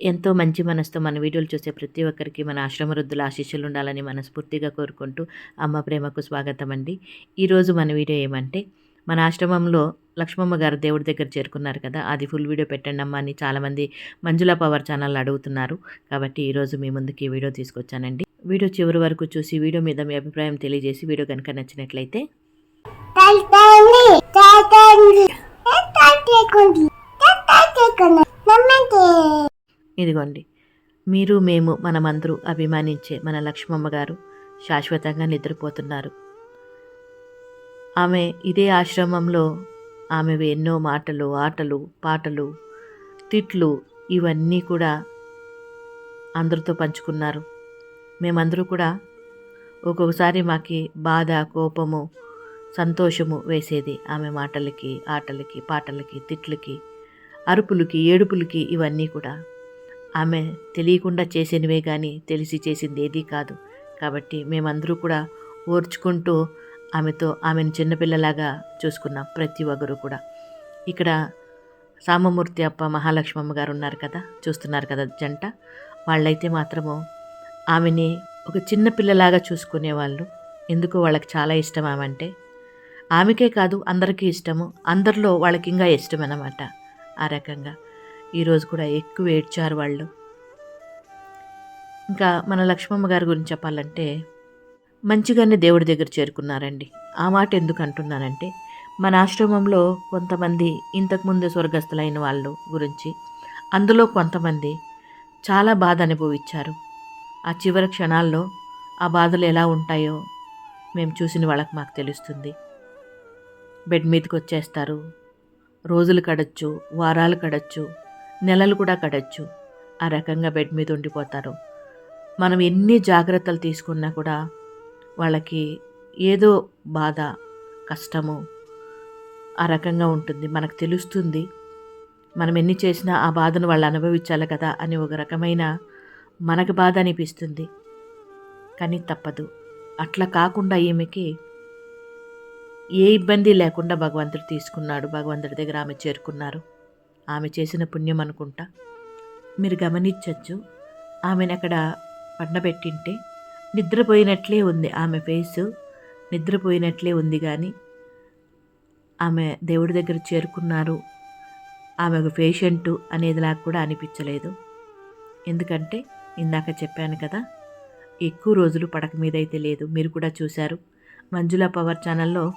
ఎంతో మంచి మనసుతో మన వీడియోలు చూసే ప్రతి ఒక్కరికి మన ఆశ్రమ వృద్ధుల ఆశీస్సులు ఉండాలని మనస్ఫూర్తిగా కోరుకుంటూ అమ్మ ప్రేమకు స్వాగతం అండి ఈరోజు మన వీడియో ఏమంటే మన ఆశ్రమంలో లక్ష్మమ్మ గారు దేవుడి దగ్గర చేరుకున్నారు కదా అది ఫుల్ వీడియో పెట్టండి అమ్మ అని చాలామంది మంజుల పవర్ ఛానల్ అడుగుతున్నారు. కాబట్టి ఈరోజు మీ ముందుకి వీడియో తీసుకొచ్చానండి. వీడియో చివరి వరకు చూసి వీడియో మీద మీ అభిప్రాయం తెలియజేసి వీడియో కనుక నచ్చినట్లయితే ఇదిగోండి. మీరు మేము మనమందరూ అభిమానించే మన లక్ష్మమ్మ గారు శాశ్వతంగా నిద్రపోతున్నారు. ఆమె ఇదే ఆశ్రమంలో ఆమె ఎన్నో మాటలు ఆటలు పాటలు తిట్లు ఇవన్నీ కూడా అందరితో పంచుకున్నారు. మేమందరూ కూడా ఒక్కొక్కసారి మాకి బాధ కోపము సంతోషము వేసేది ఆమె మాటలకి ఆటలకి పాటలకి తిట్లకి అరుపులకి ఏడుపులకి ఇవన్నీ కూడా. ఆమె తెలియకుండా చేసినవే కానీ తెలిసి చేసింది ఏదీ కాదు. కాబట్టి మేమందరూ కూడా ఓర్చుకుంటూ ఆమెతో ఆమెను చిన్నపిల్లలాగా చూసుకున్నాం ప్రతి ఒక్కరు కూడా. ఇక్కడ సామమూర్తి అప్ప మహాలక్ష్మమ్మ గారు ఉన్నారు కదా చూస్తున్నారు కదా జంట. వాళ్ళైతే మాత్రము ఆమెని ఒక చిన్న పిల్లలాగా చూసుకునేవాళ్ళు ఎందుకు వాళ్ళకి చాలా ఇష్టం ఆమె అంటే ఆమెకే కాదు అందరికీ ఇష్టము అందరిలో వాళ్ళకి ఇంకా ఇష్టం అన్నమాట ఆ రకంగా. ఈరోజు కూడా ఎక్కువ ఏడ్చారు వాళ్ళు. ఇంకా మన లక్ష్మమ్మ గారి గురించి చెప్పాలంటే మంచిగానే దేవుడి దగ్గర చేరుకున్నారండి. ఆ మాట ఎందుకు అంటున్నానంటే మన ఆశ్రమంలో కొంతమంది ఇంతకుముందు స్వర్గస్థులైన వాళ్ళు గురించి అందులో కొంతమంది చాలా బాధ అనుభవించారు. ఆ చివరి క్షణాల్లో ఆ బాధలు ఎలా ఉంటాయో మేము చూసిన వాళ్ళకి మాకు తెలుస్తుంది. బెడ్ మీదకి వచ్చేస్తారు. రోజులు కడచ్చు వారాలు కడచ్చు నెలలు కూడా గడచ్చు. ఆ రకంగా బెడ్ మీద ఉండిపోతారు. మనం ఎన్ని జాగ్రత్తలు తీసుకున్నా కూడా వాళ్ళకి ఏదో బాధ కష్టము ఆ రకంగా ఉంటుంది. మనకు తెలుస్తుంది మనం ఎన్ని చేసినా ఆ బాధను వాళ్ళు అనుభవించాలి కదా అని ఒక రకమైన మనకు బాధ అనిపిస్తుంది. కానీ తప్పదు. అట్లా కాకుండా ఈమెకి ఏ ఇబ్బంది లేకుండా భగవంతుడు తీసుకున్నాడు. భగవంతుడి దగ్గర ఆమె చేరుకున్నారు. ఆమె చేసిన పుణ్యం అనుకుంటా. మీరు గమనించవచ్చు ఆమెను అక్కడ పండబెట్టింటే నిద్రపోయినట్లే ఉంది ఆమె ఫేసు నిద్రపోయినట్లే ఉంది కానీ ఆమె దేవుడి దగ్గర చేరుకున్నారు. ఆమె ఒక పేషెంటు అనేది నాకు కూడా అనిపించలేదు. ఎందుకంటే ఇందాక చెప్పాను కదా ఎక్కువ రోజులు పడక మీద అయితే లేదు. మీరు కూడా చూశారు. మంజుల పవర్ ఛానల్లో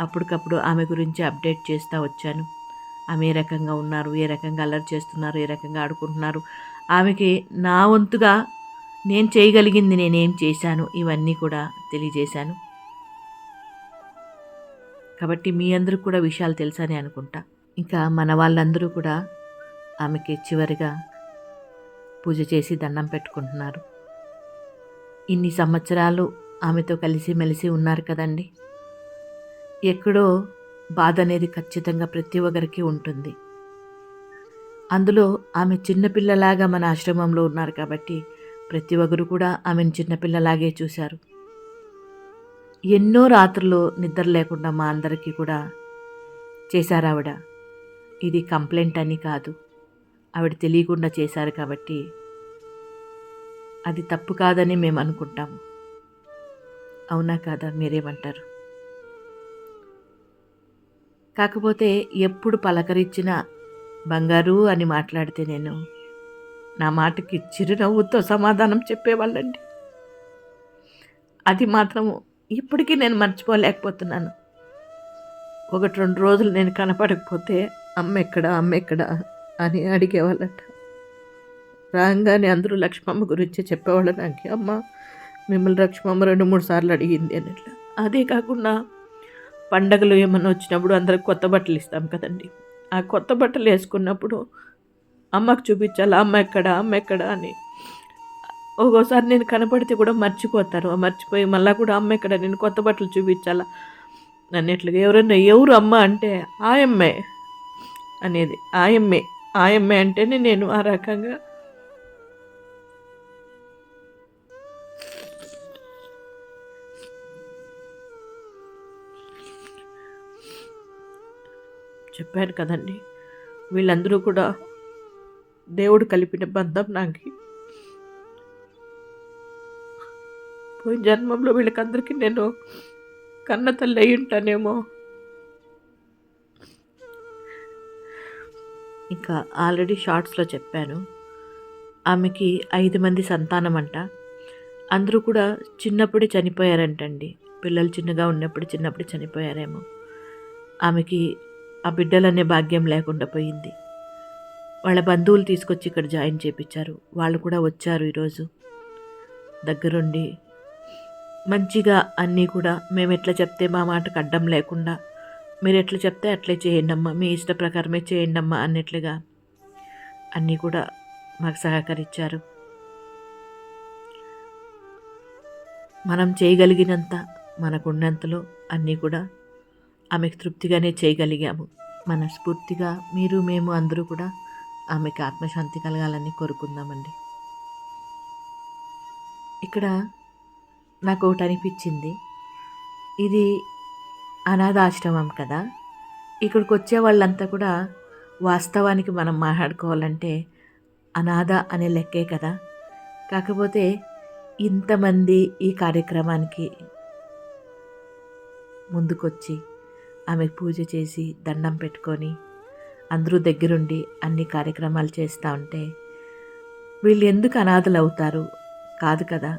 అప్పటికప్పుడు ఆమె గురించి అప్డేట్ చేస్తూ వచ్చాను. ఆమె ఏ రకంగా ఉన్నారు? ఏ రకంగా అల్లరి చేస్తున్నారు? ఏ రకంగా ఆడుకుంటున్నారు? ఆమెకి నా వంతుగా నేను చేయగలిగింది నేనేం చేశాను? ఇవన్నీ కూడా తెలియజేశాను. కాబట్టి మీ అందరూ కూడా విషయాలు తెలుసని అనుకుంటా. ఇంకా మన వాళ్ళందరూ కూడా ఆమెకి చివరిగా పూజ చేసి దండం పెట్టుకుంటున్నారు. ఇన్ని సంవత్సరాలు ఆమెతో కలిసి మెలిసి ఉన్నారు కదండి. ఎక్కడో బాధ అనేది ఖచ్చితంగా ప్రతి ఒక్కరికి ఉంటుంది. అందులో ఆమె చిన్నపిల్లలాగా మన ఆశ్రమంలో ఉన్నారు కాబట్టి ప్రతి ఒక్కరు కూడా ఆమెను చిన్నపిల్లలాగే చూశారు. ఎన్నో రాత్రులు నిద్ర లేకుండా మా అందరికీ కూడా చేశారావిడ ఇది కంప్లైంట్ అని కాదు. ఆవిడ తెలియకుండా చేశారు కాబట్టి అది తప్పు కాదని మేము అనుకుంటాము. అవునా కాదా? మీరేమంటారు? కాకపోతే ఎప్పుడు పలకరించినా బంగారు అని మాట్లాడితే నేను నా మాటకి చిరునవ్వుతో సమాధానం చెప్పేవాళ్ళండి. అది మాత్రము ఇప్పటికీ నేను మర్చిపోలేకపోతున్నాను. ఒకటి రెండు రోజులు నేను కనపడకపోతే అమ్మ ఎక్కడ అమ్మ అని అడిగేవాళ్ళట. రాగానే అందరూ లక్ష్మమ్మ గురించి చెప్పేవాళ్ళు నాకు అమ్మ మిమ్మల్ని లక్ష్మమ్మ రెండు మూడు సార్లు అడిగింది అని అదే కాకుండా పండగలు ఏమన్నా వచ్చినప్పుడు అందరికి కొత్త బట్టలు ఇస్తాం కదండి. ఆ కొత్త బట్టలు వేసుకున్నప్పుడు అమ్మకు చూపించాలి అమ్మ ఎక్కడ అమ్మ ఎక్కడ అని. ఒక్కోసారి నేను కనపడితే కూడా మర్చిపోతారు. మర్చిపోయి మళ్ళీ కూడా అమ్మ ఎక్కడ నేను కొత్త బట్టలు చూపించాలా అన్నట్లుగా ఎవరన్నా ఎవరు అమ్మ అంటే ఆయమ్మే అనేది. ఆయమ్మే ఆయమ్మే అంటేనే నేను ఆ రకంగా చెప్పాను కదండి. వీళ్ళందరూ కూడా దేవుడు కలిపిన బంధం నాకు. పోయిన జన్మంలో వీళ్ళకందరికీ నేను కన్న తల్లి అయి ఉంటానేమో. ఇంకా ఆల్రెడీ షార్ట్స్లో చెప్పాను. ఆమెకి ఐదు మంది సంతానం అంట అందరూ కూడా చిన్నప్పుడే చనిపోయారంటండి. పిల్లలు చిన్నగా ఉన్నప్పుడు చిన్నప్పుడు చనిపోయారేమో. ఆమెకి ఆ బిడ్డలనే భాగ్యం లేకుండా పోయింది. వాళ్ళ బంధువులు తీసుకొచ్చి ఇక్కడ జాయిన్ చేపించారు. వాళ్ళు కూడా వచ్చారు ఈరోజు. దగ్గరుండి మంచిగా అన్నీ కూడా మేము ఎట్లా చెప్తే మా మాటకు అడ్డం లేకుండా మీరు ఎట్లా చెప్తే అట్లే చేయండమ్మా మీ ఇష్ట ప్రకారమే చేయండమ్మా అన్నట్లుగా అన్నీ కూడా మాకు సహకరించారు. మనం చేయగలిగినంత మనకున్నంతలో అన్నీ కూడా ఆమెకు తృప్తిగానే చేయగలిగాము. మనస్ఫూర్తిగా మీరు మేము అందరూ కూడా ఆమెకు ఆత్మశాంతి కలగాలని కోరుకుందామండి. ఇక్కడ నాకు ఒకటి అనిపించింది. ఇది అనాథాశ్రమం కదా. ఇక్కడికి వచ్చే వాళ్ళంతా కూడా వాస్తవానికి మనం మాట్లాడుకోవాలంటే అనాథ అనే లెక్కే కదా. కాకపోతే ఇంతమంది ఈ కార్యక్రమానికి ముందుకొచ్చి ఆమెకు పూజ చేసి దండం పెట్టుకొని అందరూ దగ్గరుండి అన్ని కార్యక్రమాలు చేస్తూ ఉంటే వీళ్ళు ఎందుకు అనాథలు అవుతారు కాదు కదా.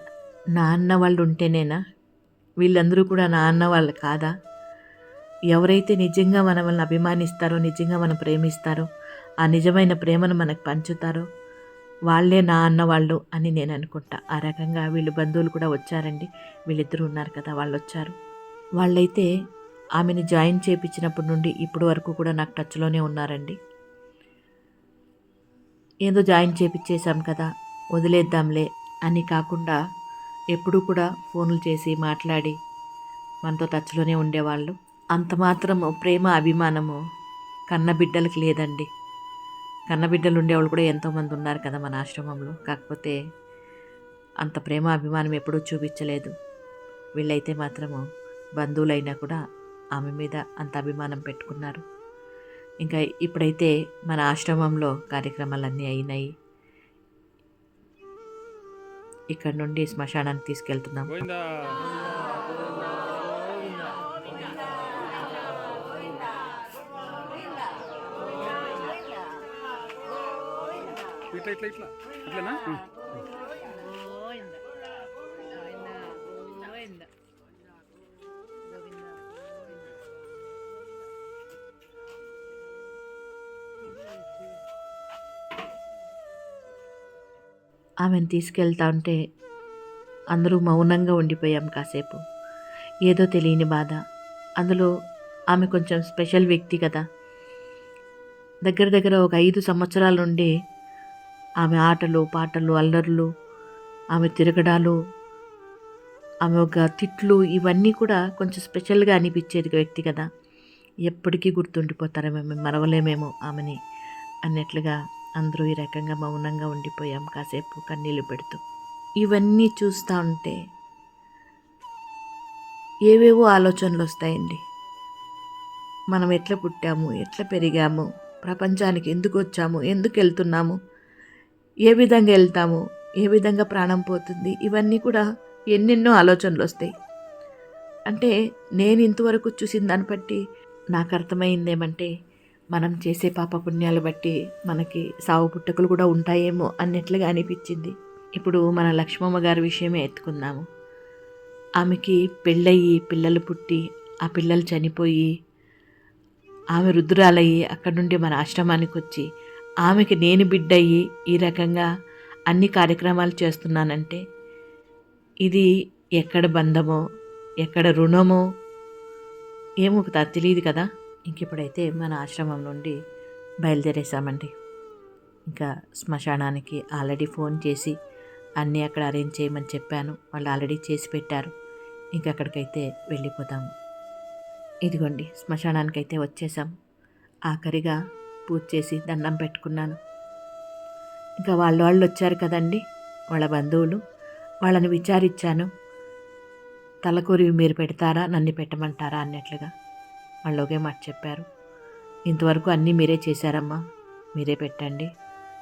నా అన్న వాళ్ళు ఉంటేనేనా వీళ్ళందరూ కూడా నా అన్న వాళ్ళు కాదా? ఎవరైతే నిజంగా మనల్ని అభిమానిస్తారో నిజంగా మనం ప్రేమిస్తారో ఆ నిజమైన ప్రేమను మనకు పంచుతారో వాళ్ళే నా అన్న వాళ్ళు అని నేను అనుకుంటా. ఆ రకంగా వీళ్ళు బంధువులు కూడా వచ్చారండి. వీళ్ళిద్దరూ ఉన్నారు కదా వాళ్ళు వచ్చారు వాళ్ళైతే ఆమెను జాయిన్ చేయించినప్పటి నుండి ఇప్పటి వరకు కూడా నాకు టచ్లోనే ఉన్నారండి. ఏదో జాయిన్ చేపించేశాం కదా వదిలేద్దాంలే అని కాకుండా ఎప్పుడూ కూడా ఫోన్లు చేసి మాట్లాడి మనతో టచ్లోనే ఉండేవాళ్ళు. అంత మాత్రము ప్రేమ అభిమానము కన్నబిడ్డలకి లేదండి. కన్నబిడ్డలు ఉండేవాళ్ళు కూడా ఎంతోమంది ఉన్నారు కదా మన ఆశ్రమంలో. కాకపోతే అంత ప్రేమ అభిమానం ఎప్పుడూ చూపించలేదు. వీళ్ళైతే మాత్రము బంధువులైనా కూడా ఆమె మీద అంత అభిమానం పెట్టుకున్నారు. ఇంకా ఇప్పుడైతే మన ఆశ్రమంలో కార్యక్రమాలన్నీ అయినాయి. ఇక్కడ నుండి శ్మశానానికి తీసుకెళ్తున్నాం. ఇట్లా ఇట్లా ఇట్లా. ఇట్లనా? ఆమెను తీసుకెళ్తా ఉంటే అందరూ మౌనంగా ఉండిపోయాం కాసేపు. ఏదో తెలియని బాధ. అందులో ఆమె కొంచెం స్పెషల్ వ్యక్తి కదా. దగ్గర దగ్గర ఒక ఐదు సంవత్సరాల నుండి ఆమె ఆటలు పాటలు అల్లర్లు ఆమె తిరగడాలు ఆమె ఒక తిట్లు ఇవన్నీ కూడా కొంచెం స్పెషల్గా అనిపించేది వ్యక్తి కదా. ఎప్పటికీ గుర్తుండిపోతారేమో మేము మరవలేమేమో ఆమెని అన్నట్లుగా అందరూ ఈ రకంగా మౌనంగా ఉండిపోయాం. కాసేపు కన్నీళ్ళు పెడుతూ ఇవన్నీ చూస్తూ ఉంటే ఏవేవో ఆలోచనలు వస్తాయండి. మనం ఎట్లా పుట్టాము? ఎట్లా పెరిగాము? ప్రపంచానికి ఎందుకు వచ్చాము? ఎందుకు వెళ్తున్నాము? ఏ విధంగా వెళ్తాము? ఏ విధంగా ప్రాణం పోతుంది? ఇవన్నీ కూడా ఎన్నెన్నో ఆలోచనలు వస్తాయి. అంటే నేను ఇంతవరకు చూసిన దాన్ని బట్టి నాకు అర్థమైందేమంటే మనం చేసే పాప పుణ్యాలు బట్టి మనకి సావు పుట్టకులు కూడా ఉంటాయేమో అన్నట్లుగా అనిపించింది. ఇప్పుడు మన లక్ష్మమ్మ గారి విషయమే ఎత్తుకుందాము. ఆమెకి పెళ్ళయి పిల్లలు పుట్టి ఆ పిల్లలు చనిపోయి ఆమె రుద్రాలయ్యి అక్కడి నుండి మన ఆశ్రమానికి వచ్చి ఆమెకి నేను బిడ్డయ్యి ఈ రకంగా అన్ని కార్యక్రమాలు చేస్తున్నానంటే ఇది ఎక్కడ బంధమో ఎక్కడ రుణమో ఏమో ఒక తెలియదు కదా. ఇంకెప్పుడైతే మన ఆశ్రమం నుండి బయలుదేరేసామండి ఇంకా శ్మశానానికి ఆల్రెడీ ఫోన్ చేసి అన్నీ అక్కడ అరేంజ్ చేయమని చెప్పాను. వాళ్ళు ఆల్రెడీ చేసి పెట్టారు. ఇంకా అక్కడికైతే వెళ్ళిపోతాము. ఇదిగోండి శ్మశానానికైతే వచ్చేసాం ఆఖరిగా పూజ చేసి దండం పెట్టుకున్నాను. ఇంకా వాళ్ళ వాళ్ళు వచ్చారు కదండి వాళ్ళ బంధువులు. వాళ్ళని విచారించాను. తలకూరి మీరు పెడతారా నన్ను పెట్టమంటారా అన్నట్లుగా. వాళ్ళు ఒకే మాట చెప్పారు ఇంతవరకు అన్నీ మీరే చేశారమ్మా. మీరే పెట్టండి.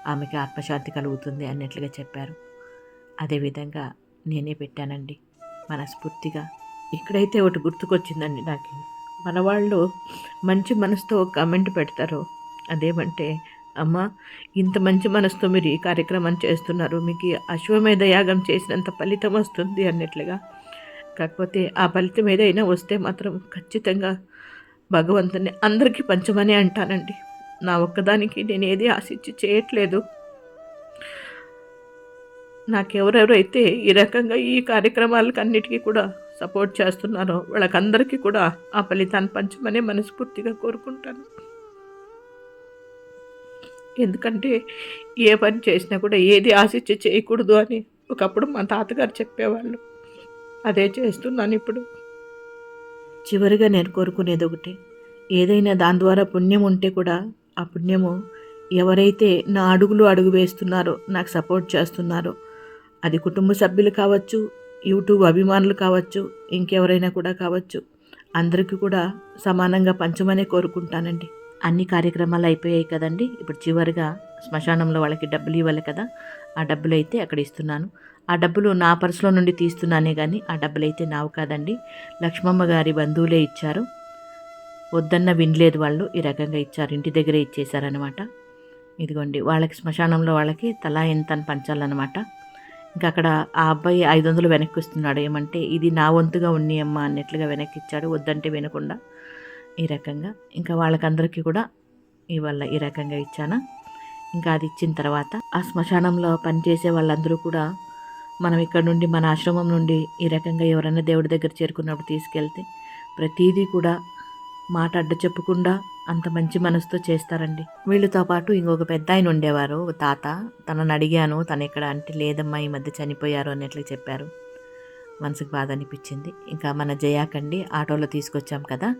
ఆమెకి ఆత్మశాంతి కలుగుతుంది అన్నట్లుగా చెప్పారు. అదేవిధంగా నేనే పెట్టానండి. మనస్ఫూర్తిగా. ఇక్కడైతే ఒకటి గుర్తుకొచ్చిందండి నాకు. మన వాళ్ళు మంచి మనసుతో ఒక కామెంట్ పెడతారు. అదేమంటే అమ్మ ఇంత మంచి మనసుతో మీరు ఈ కార్యక్రమం చేస్తున్నారు. మీకు అశ్వమేధ యాగం చేసినంత ఫలితం వస్తుంది అన్నట్లుగా. కాకపోతే ఆ ఫలితం ఏదైనా వస్తే మాత్రం ఖచ్చితంగా భగవంతుని అందరికీ పంచమని అంటానండి. నా ఒక్కదానికి నేను ఏది ఆశించి చేయట్లేదు. నాకెవరెవరైతే ఈ రకంగా ఈ కార్యక్రమాలకు అన్నిటికీ కూడా సపోర్ట్ చేస్తున్నారో వాళ్ళకందరికీ కూడా ఆ ఫలితాన్ని పంచమని మనస్ఫూర్తిగా కోరుకుంటాను. ఎందుకంటే ఏ పని చేసినా కూడా ఏది ఆశించి చేయకూడదు అని ఒకప్పుడు మా తాతగారు చెప్పేవాళ్ళు. అదే చేస్తున్నాను ఇప్పుడు. చివరిగా నేను కోరుకునేది ఒకటి. ఏదైనా దాని ద్వారా పుణ్యం ఉంటే కూడా ఆ పుణ్యము ఎవరైతే నా అడుగులు అడుగు వేస్తున్నారో నాకు సపోర్ట్ చేస్తున్నారో అది కుటుంబ సభ్యులు కావచ్చు యూట్యూబ్ అభిమానులు కావచ్చు ఇంకెవరైనా కూడా కావచ్చు అందరికీ కూడా సమానంగా పంచమనే కోరుకుంటానండి. అన్ని కార్యక్రమాలు అయిపోయాయి కదండి. ఇప్పుడు చివరిగా శ్మశానంలో వాళ్ళకి డబ్బులు ఇవ్వాలి కదా. ఆ డబ్బులు అయితే అక్కడ ఇస్తున్నాను. ఆ డబ్బులు నా పర్సులో నుండి తీస్తున్నానే కానీ ఆ డబ్బులు అయితే నావు కాదండి. లక్ష్మమ్మ గారి బంధువులే ఇచ్చారు. వద్దన్న వినలేదు వాళ్ళు. ఈ రకంగా ఇచ్చారు. ఇంటి దగ్గరే ఇచ్చేసారనమాట ఇదిగోండి వాళ్ళకి శ్మశానంలో వాళ్ళకి తలా ఎంత అని పంచాలన్నమాట. ఇంకా అక్కడ ఆ అబ్బాయి ఐదు వందలు వెనక్కి ఇస్తున్నాడు ఏమంటే ఇది నా వంతుగా ఉన్ని అమ్మ అన్నట్లుగా వెనక్కి ఇచ్చాడు వద్దంటే వినకుండా ఈ రకంగా. ఇంకా వాళ్ళకందరికీ కూడా ఇవాళ ఈ రకంగా ఇచ్చాను. ఇంకా అది ఇచ్చిన తర్వాత ఆ శ్మశానంలో పనిచేసే వాళ్ళందరూ కూడా మనం ఇక్కడ నుండి మన ఆశ్రమం నుండి ఈ రకంగా ఎవరైనా దేవుడి దగ్గర చేరుకున్నప్పుడు తీసుకెళ్తే ప్రతీదీ కూడా మాట అడ్డ చెప్పకుండా అంత మంచి మనసుతో చేస్తారండి. వీళ్ళతో పాటు ఇంకొక పెద్ద ఆయన ఉండేవారు ఒక తాత. తనని అడిగాను తను ఇక్కడ అంటే లేదమ్మా ఈ మధ్య చనిపోయారు అన్నట్లు చెప్పారు. మనసుకు బాధ అనిపించింది. ఇంకా మన జయాకండి ఆటోలో తీసుకొచ్చాం కదా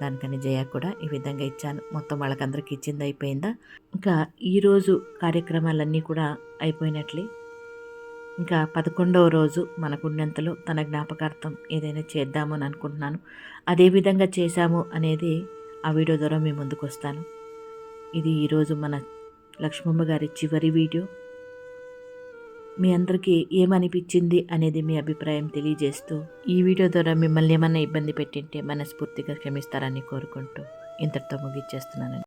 దానికని జయ కూడా ఈ విధంగా ఇచ్చాను. మొత్తం వాళ్ళకందరికీ ఇచ్చింది అయిపోయిందా? ఇంకా ఈరోజు కార్యక్రమాలన్నీ కూడా అయిపోయినట్లే. ఇంకా పదకొండవ రోజు మనకున్నంతలో తన జ్ఞాపకార్థం ఏదైనా చేద్దాము అని అనుకుంటున్నాను. అదే విధంగా చేశాము అనేది ఆ వీడియో ద్వారా మీ ముందుకు వస్తాను ఇది ఈరోజు మన లక్ష్మమ్మ గారి చివరి వీడియో. మీ అందరికీ ఏమనిపించింది అనేది మీ అభిప్రాయం తెలియజేస్తూ ఈ వీడియో ద్వారా మిమ్మల్ని ఏమైనా ఇబ్బంది పెట్టింటే మనస్ఫూర్తిగా క్షమిస్తారని కోరుకుంటూ ఇంతటితో ముగిచ్చేస్తున్నానండి.